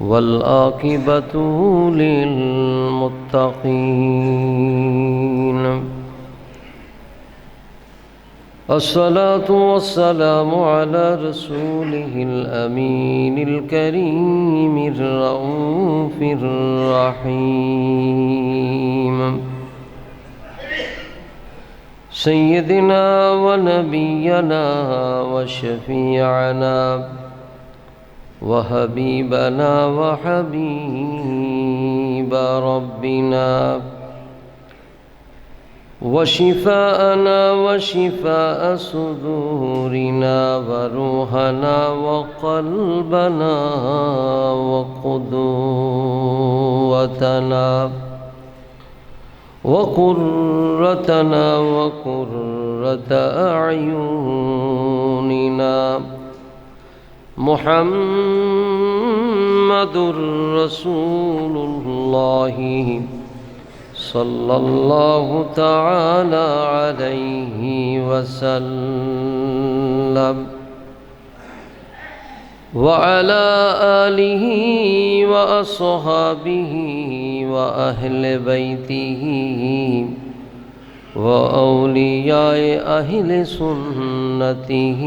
والآكبة للمتقين. الصلاة والسلام على رسوله الأمين الكريم الرؤوف الرحيم. سيدنا ونبينا وشفيعنا وحبيبنا وحبيب ربنا وشفاءنا وشفاء صدورنا وروحنا وقلبنا وقدوتنا وقرتنا وقرة أعيننا محمد رسول الله صلى الله تعالى عليه وسلم وعلى آله وأصحابه وأهل بيته وأولياء أهل سنته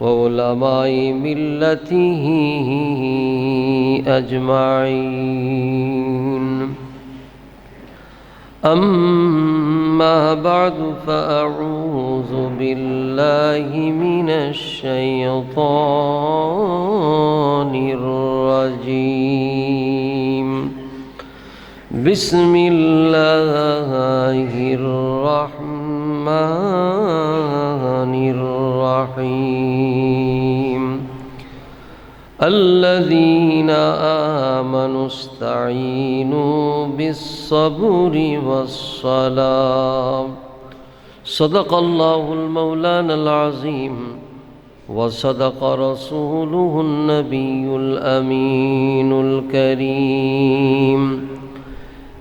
وعلماء ملته أجمعين أما بعد فأعوذ بالله من الشيطان الرجيم بسم الله الرحمن الذين آمنوا استعينوا بالصبر والصلاة. صدق الله المولانا العظيم وصدق رسوله النبي الأمين الكريم.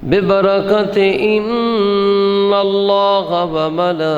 ببركة إن الله وملائكته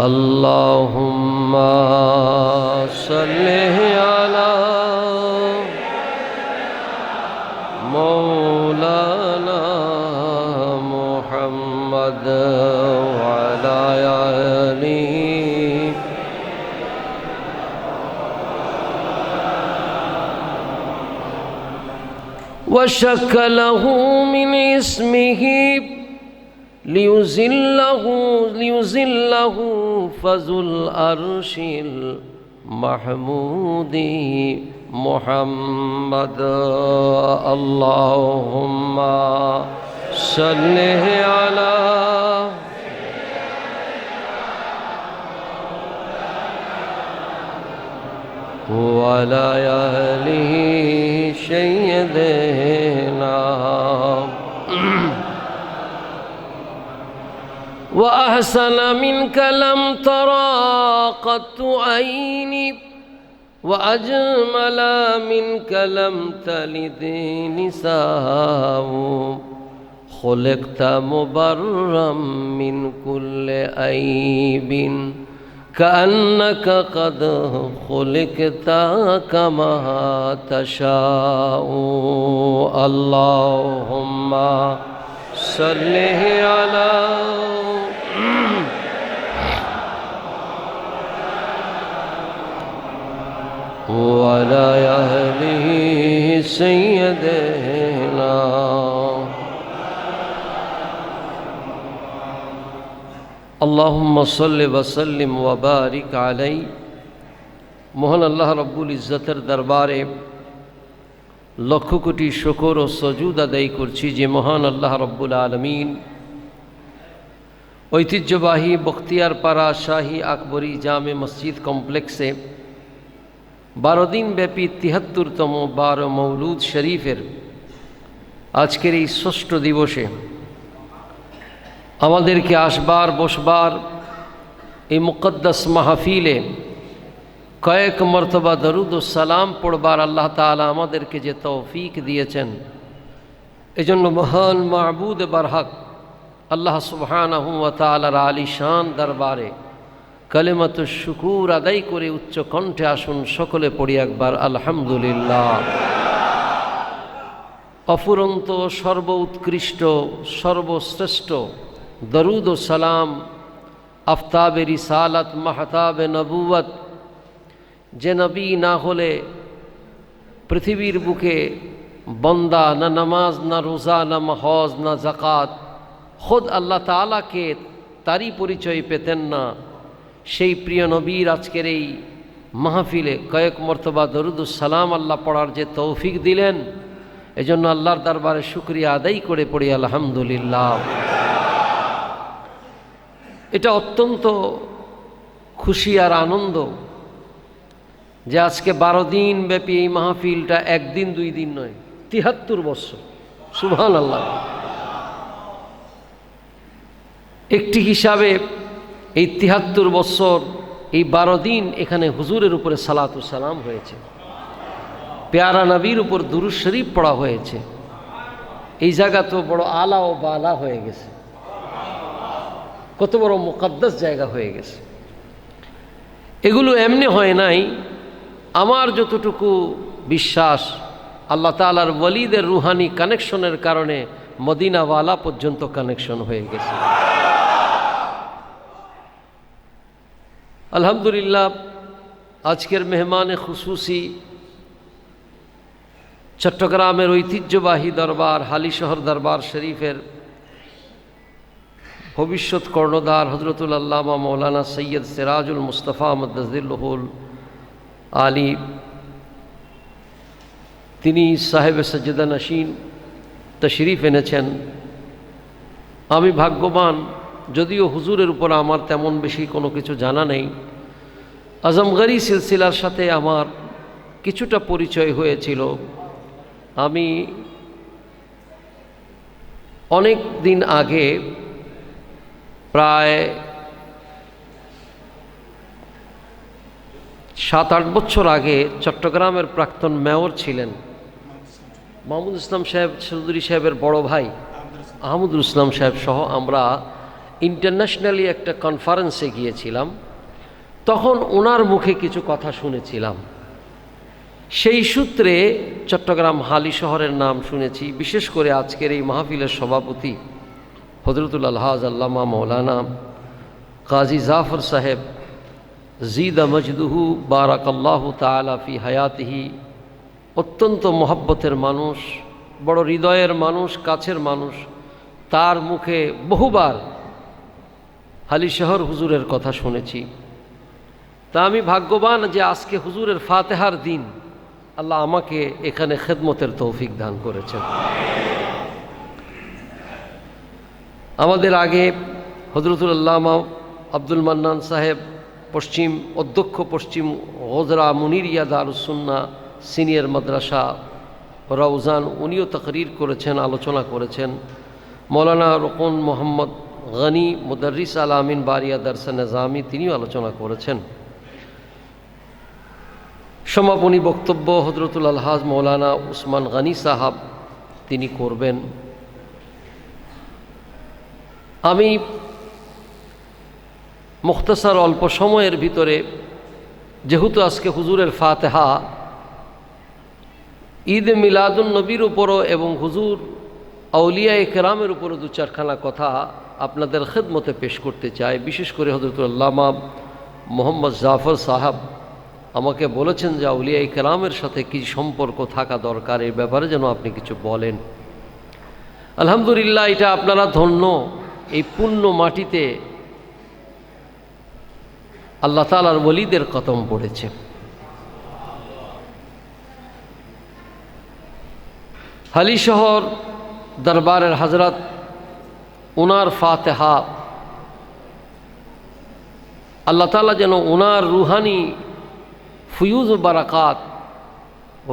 اللهم صل على مولانا محمد وعلى آله وشك له من اسمه ليزله ليزله فذو الأرش المحمود محمد. اللهم صل على وعلى آله سيدنا وأحسن منك لم ترى قط عيني وأجمل منك لم تلد نساء. خلقت مبرا من كل عيب كأنك قد خلقت كما تشاء. اللهم صل على وعلى أهله سيدنا اللهم صل وسلم وبارك عليه মহান আল্লাহ রব্বুল ইজ্জতের দরবারে লক্ষ কোটি শকর ও সজুদ আদায় করছি যে মহান আল্লাহ রব্বুল আলমিন ঐতিহ্যবাহী বখতিয়ারপাড়া শাহী আকবরী জামে মসজিদ কমপ্লেক্সে বারো দিন ব্যাপী তিহাত্তরতম বারো মৌলুদ শরীফের আজকের এই ষষ্ঠ দিবসে আমাদেরকে আসবার, বসবার এই মুকদ্দাস মাহফিলে কয়েক মর্তবা দরুদ ও সালাম পড়বার আল্লাহ তালা আমাদেরকে যে তৌফিক দিয়েছেন, এজন্য মহান মাহবুদ বারহাক আল্লাহ সুবহানাহু ওয়া তাআলার আলিশান দরবারে কালেমাত শুকুর আদায় করে উচ্চ কণ্ঠে আসুন সকলে পড়ি একবার, আলহামদুলিল্লাহ। অফুরন্ত সর্ব উৎকৃষ্ট সর্বশ্রেষ্ঠ, দরুদ ও সালাম, আফতাবে রিসালাত, মাহতাবে নবুয়ত যে নবী না হলে পৃথিবীর বুকে বন্দা না নামাজ, না রোজা, না মহজ না জাকাত খোদ আল্লাহ তালাকে তারই পরিচয় পেতেন না। সেই প্রিয় নবীর আজকের এই মাহফিলে কয়েক মর্তবা দরুদুসালাম আল্লাহ পড়ার যে তৌফিক দিলেন, এজন্য আল্লাহর দরবারে শুক্রিয়া আদায় করে পড়ি, আলহামদুলিল্লাহ। এটা অত্যন্ত খুশি আর আনন্দ যে আজকে বারো দিন ব্যাপী এই মাহফিলটা একদিন, দুই দিন নয়, তিহাত্তর বৎসর সুবহান আল্লাহ একটি হিসাবে এই তিহাত্তর বৎসর এই বারো দিন এখানে হুজুরের উপরে সালাতু সালাম হয়েছে। পেয়ারা নবীর উপর দুরু শরীফ পড়া হয়েছে। এই জায়গা তো বড় আলা ও বালা হয়ে গেছে। কত বড় মোকাদ্দাস জায়গা হয়ে গেছে। এগুলো এমনি হয় নাই। আমার যতটুকু বিশ্বাস, আল্লাহ তালার ওয়ালিদের রুহানি কানেকশনের কারণে মদিনাওয়ালা পর্যন্ত কানেকশন হয়ে গেছে। আলহামদুলিল্লাহ আজকের মেহমানে খুশুসি চট্টগ্রামের ঐতিহ্যবাহী দরবার হালিশহর দরবার শরীফের ভবিষ্যৎ কর্ণধার হজরতুল আল্লামা মৌলানা সৈয়দ সিরাজুল মুস্তফা মদ্দুল আলী তিনি সাহেব সজ্জদা নসীন তশরিফ এনেছেন আমি ভাগ্যবান যদিও হুজুরের উপর আমার তেমন বেশি কোনো কিছু জানা নেই, আজমগরি সিলসিলার সাথে আমার কিছুটা পরিচয় হয়েছিল। আমি অনেক দিন আগে প্রায় সাত আট বছর আগে চট্টগ্রামের প্রাক্তন মেয়র ছিলেন মাহমুদ ইসলাম সাহেব, চৌধুরী সাহেবের বড় ভাই আহমদুল ইসলাম সাহেব সহ আমরা ইন্টারন্যাশনালি একটা কনফারেন্সে গিয়েছিলাম, তখন ওনার মুখে কিছু কথা শুনেছিলাম। সেই সূত্রে চট্টগ্রাম হালি শহরের নাম শুনেছি, বিশেষ করে আজকের এই মাহফিলের সভাপতি হজরতুল আলহাজ আল্লামা মৌলানা কাজী জাফর সাহেব, জিদা মজদুহু বারাকাল্লাহ তালা ফি হায়াতিহি অত্যন্ত মহব্বতের মানুষ, বড় হৃদয়ের মানুষ, কাছের মানুষ, তার মুখে বহুবার হালিশহর হুজুরের কথা শুনেছি। তা আমি ভাগ্যবান যে আজকে হুজুরের ফাতেহার দিন। আল্লাহ আমাকে এখানে খেদমতের তৌফিক দান করেছেন। আমাদের আগে হজরতুল্লামা আব্দুল মান্নান সাহেব, পশ্চিম অধ্যক্ষ পশ্চিম গোজরা মুনিরিয়া দারুসুন্না সিনিয়র মাদ্রাসা রওজান, উনিও তকরির করেছেন, আলোচনা করেছেন। মৌলানা রকন মোহাম্মদ গনি মুদারিস আল আমিন বারিয়া দারসা নিজামি তিনিও আলোচনা করেছেন। সমাপনী বক্তব্য হজরতুল আলহাজ মৌলানা উসমান গানি সাহাব তিনি করবেন। আমি মুখতাসার অল্প সময়ের ভিতরে, যেহেতু আজকে হুজুরের ফাতেহা, ঈদ মিলাদুল নবীর উপরও এবং হুজুর আউলিয়া কেরামের উপরও দু চারখানা কথা আপনাদের খেদমতে পেশ করতে চাই। বিশেষ করে হজরতুল্লামা মোহাম্মদ জাফর সাহাব আমাকে বলেছেন যে আউলিয়া কেরামের সাথে কি সম্পর্ক থাকা দরকার এই ব্যাপারে যেন আপনি কিছু বলেন। আলহামদুলিল্লাহ, এটা আপনারা ধন্য। এই পুণ্য মাটিতে আল্লাহ তালার বলিদের কতম পড়েছে। হালিশহর দরবারের হজরত উনার ফাতেহা। আল্লাহ তালা যেন ওনার রুহানি ফুয়ুজ বারাকাত,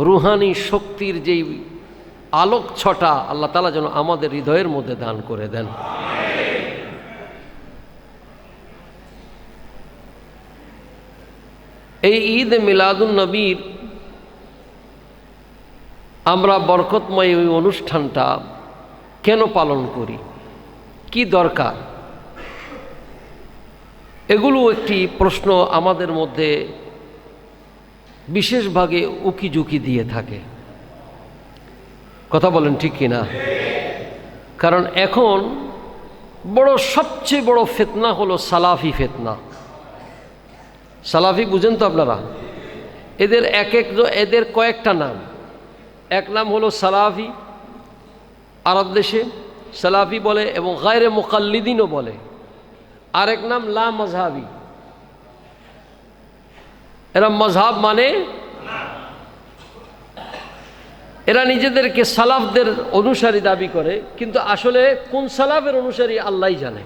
রুহানি শক্তির যেই আলোক ছটা, আল্লাহ তালা যেন আমাদের হৃদয়ের মধ্যে দান করে দেন। এই ঈদ মিলাদুন নবীর আমরা বরকতময় ওই অনুষ্ঠানটা কেন পালন করি? কি দরকার? এগুলো একটি প্রশ্ন আমাদের মধ্যে বিশেষভাবে উকি ঝুঁকি দিয়ে থাকে। কথা বলেন ঠিক কিনা? কারণ এখন বড়, সবচেয়ে বড় ফেতনা হলো সালাফি ফেতনা। সালাফি বুঝেন তো আপনারা? এদের এক এক এদের কয়েকটা নাম। এক নাম হলো সালাফি, আরব দেশে। সালাফি বলে এবং গায়রে মোকাল্লিদিনও বলে। আরেক নাম লা মজহাবি এরা মজহাব মানে এরা নিজেদেরকে সালাফদের অনুসারী দাবি করে, কিন্তু আসলে কোন সালাফের অনুসারী আল্লাহ জানে।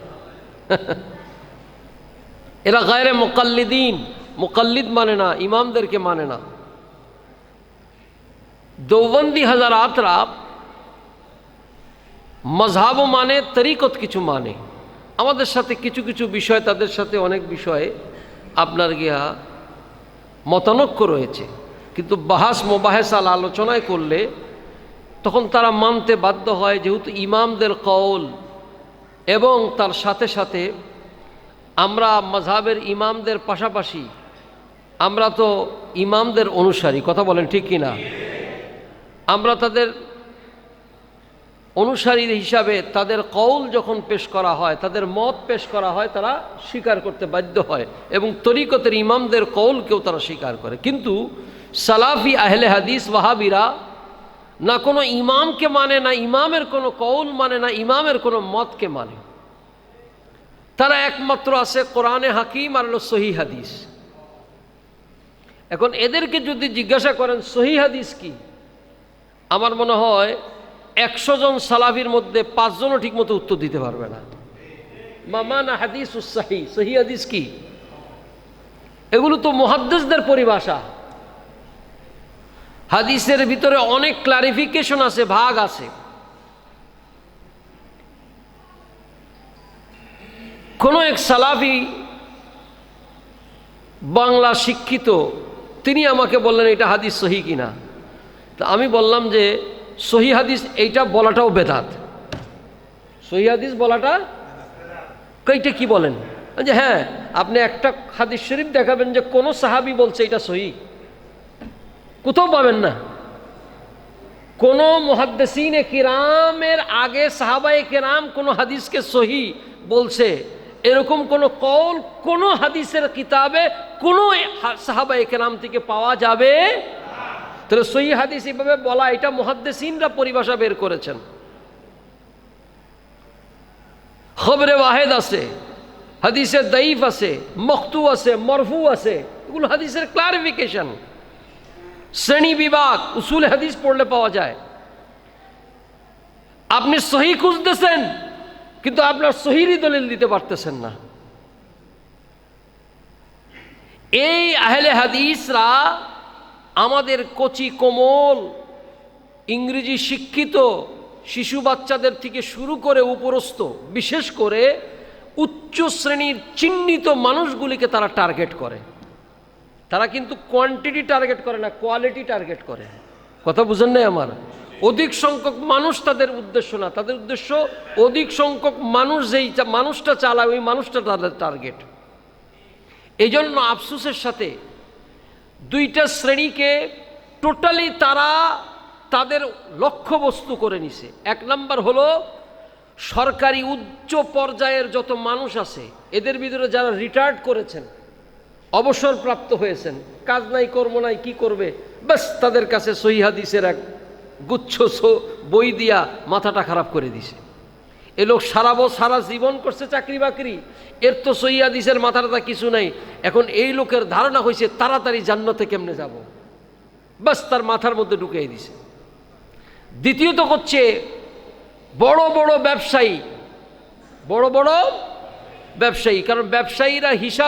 এরা গায়রে মোকাল্লিদিন। মোকাল্লিদ মানে না, ইমামদেরকে মানে না। দৌবন্দি হাজার আতরা মজহাবও মানে তরিকত কিছু মানে। আমাদের সাথে কিছু কিছু বিষয়, তাদের সাথে অনেক বিষয়ে আপনার গিয়া মতানক্য রয়েছে। কিন্তু বাহাস মোবাহেসাল আলোচনায় করলে তখন তারা মানতে বাধ্য হয়, যেহেতু ইমামদের কৌল এবং তার সাথে সাথে আমরা মজহাবের ইমামদের পাশাপাশি আমরা তো ইমামদের অনুসারী, কথা বলেন ঠিক কি না আমরা তাদের অনুসারী হিসাবে তাদের কৌল যখন পেশ করা হয়, তাদের মত পেশ করা হয়, তারা স্বীকার করতে বাধ্য হয় এবং তরিকতের ইমামদের কৌলকেও তারা স্বীকার করে। কিন্তু সালাফি আহলে হাদিস, ওয়াহাবিরা না কোনো ইমামকে মানে না ইমামের কোনো কৌল মানে না ইমামের কোনো মতকে মানে। তারা একমাত্র আছে কোরআনে হাকিম আর সহি হাদিস। এখন এদেরকে যদি জিজ্ঞাসা করেন সহি হাদিস কি? আমার মনে হয় একশো জন সালাফির মধ্যে পাঁচজনও ঠিকমতো উত্তর দিতে পারবে না। মামানা হাদিস উৎসাহী সহি হাদিস কি? এগুলো তো মহাদ্দেশদের পরিভাষা। হাদিসের ভিতরে অনেক ক্লারিফিকেশন আছে, ভাগ আছে। কোনো এক সালাফি বাংলা শিক্ষিত, তিনি আমাকে বললেন, এটা হাদিস সহি কিনা? তা আমি বললাম যে সহি হাদিস এইটা বলাটাও বেদাত। সহি হাদিস বলাটা কইটা কি বলেন? যে হ্যাঁ আপনি একটা হাদিস শরীফ দেখাবেন যে কোনো সাহাবি বলছে এটা সহি। কোথাও পাবেন না। কোনো মহাদ্দেসিনে কিরামের আগে সাহাবায়ে কেরাম কোনো হাদিসকে সহি বলছে, এরকম কোনো কল কোনো হাদিসের কিতাবে কোনো সাহাবায়ে কেরাম থেকে পাওয়া যাবে তাহলে সহি হাদিস এভাবে বলা, এটা মহাদ্দেসিনরা পরিভাষা বের করেছেন। খবরে ওয়াহেদ আছে হাদিসের দাইফ আছে মখতু আছে, মরফু আছে, এগুলো হাদিসের ক্লারিফিকেশন শ্রেণি বিভাগ, উসুল হাদিস পড়লে পাওয়া যায়। আপনি সহি খুঁজতেছেন, কিন্তু আপনার সহিরই দলিল দিতে পারতেছেন না। এই আহলে হাদিসরা আমাদের কচি কোমল, ইংরেজি শিক্ষিত শিশু বাচ্চাদের থেকে শুরু করে উপরস্থ, বিশেষ করে উচ্চ শ্রেণির চিহ্নিত মানুষগুলিকে তারা টার্গেট করে। তারা কিন্তু কোয়ান্টিটি টার্গেট করে না কোয়ালিটি টার্গেট করে। কথা বুঝেন নাই আমার? অধিক সংখ্যক মানুষ তাদের উদ্দেশ্য না। তাদের উদ্দেশ্য অধিক সংখ্যক মানুষ যেই মানুষটা চালায়, ওই মানুষটা তাদের টার্গেট এই জন্য আফসুসের সাথে দুইটা শ্রেণীকে টোটালি তারা তাদের লক্ষ্যবস্তু করে নিছে। এক নম্বর হলো, সরকারি উচ্চ পর্যায়ের যত মানুষ আছে, এদের ভিতরে যারা রিটায়ার্ড করেছেন, অবসরপ্রাপ্ত হয়েছেন, কাজ নাই, কর্ম নাই, কি করবে? ব্যাস, তাদের কাছে সহি হাদিসের এক গুচ্ছ বই দিয়া মাথাটা খারাপ করে দিছে। এ লোক সারা বছর, সারা জীবন করছে চাকরি বাকরি। এর তো সৈয়াদিসের মাথাটা কিছু নাই। এখন এই লোকের ধারণা হয়েছে তাড়াতাড়ি জান্নাতে কেমনে যাব? বাস তার মাথার মধ্যে ঢুকিয়ে দিছে। দ্বিতীয়ত হচ্ছে, বড় বড় ব্যবসায়ী, বড় বড় ব্যবসায়ী, কারণ ব্যবসায়ীরা হিসাব